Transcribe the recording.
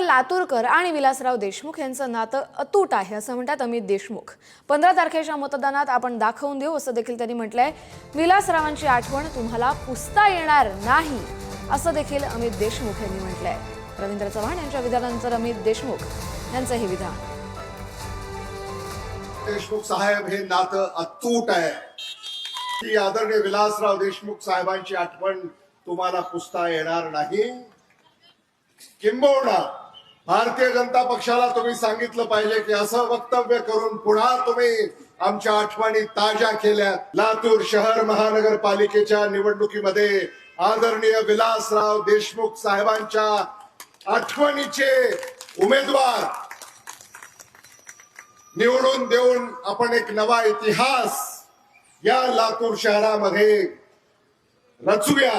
लातूरकर आणि विलासराव देशमुख यांचं नातं अतूट आहे असं म्हणतात अमित देशमुख. पंधरा तारखेच्या मतदानात आपण दाखवून देऊ असं देखील त्यांनी म्हटलंय. विलासरावांची आठवण तुम्हाला पुसता येणार नाही असं देखील अमित देशमुख यांनी म्हटलंय. रवींद्र चव्हाण यांच्या विधानानंतर अमित देशमुख यांचं हे विधान. देशमुख साहेब हे नातं अतूट आहे. की आदरणीय विलासराव देशमुख साहेबांची आठवण तुम्हाला पुसता येणार नाही. किंबहुना भारतीय जनता पक्षाला तुम्ही सांगितलं पाहिजे की असं वक्तव्य करून पुन्हा तुम्ही आमच्या आठवणी ताज्या केल्या लातूर शहर महानगरपालिकेच्या निवडणुकीमध्ये आदरणीय विलासराव देशमुख साहेबांच्या आठवणीचे उमेदवार निवडून देऊन आपण एक नवा इतिहास या लातूर शहरामध्ये रचूया.